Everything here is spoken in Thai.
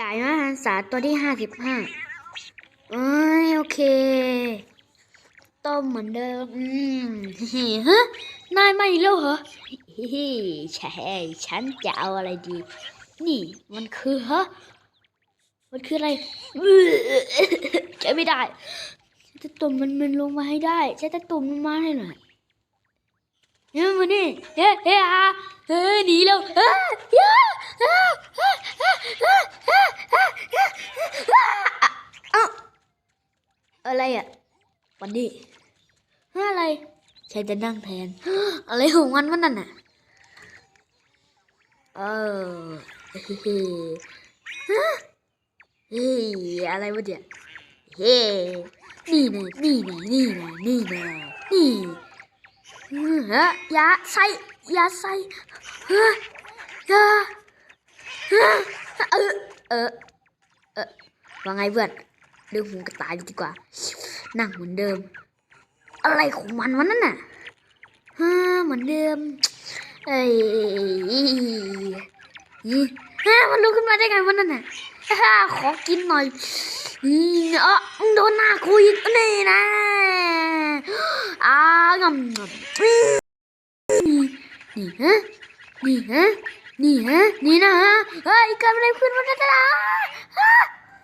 ตายมาหันษาตัวที่ห้าสิบห้าเอ้ยโอเค ต้มเหมือนเดิม อืมฮะนายมาอีกแล้วเหรอเฮ้ใช่ฉันจะเอาอะไรดี นี่มันคือฮะ มันคืออะไรอื้อใช้ไม่ได้ฉันจะตุ่มมันมันลงมาให้ได้ฉันจะตุ่มมันมาให้หน่อยเฮ้ยมานี่เฮ้ยเฮ้ยอะเฮ้ยหนีแล้ว อะไรอะวันนี้ฮะอะไรฉันจะนั่งแทน อะไรของมันวะนั่นน่ะเออเฮ้ยฮะเฮ้ยอะไรวะเนี่ยเฮ้นี่ไงนี่ไงนี่ไงนี่ไงนี่เฮะอยาใส่ยาใส่ฮะยาฮะเออเออเออว่าไงเพื่อน ดึงหูกระต่ายดีกว่า นั่งเหมือนเดิม อะไรของมันวะนั่นน่ะฮะเหมือนเดิม เอ้ยอีฮะมันลุกขึ้นมาได้ไงวะนั่นน่ะฮ่าขอกินหน่อยนี่เออโดนหน้าคุยนี่นะอ่างำงำนี่นี่ฮะนี่ฮะนี่ฮะนี่นะฮะเฮ้ยเกิดอะไรขึ้นวะนั่นน่ะฮะ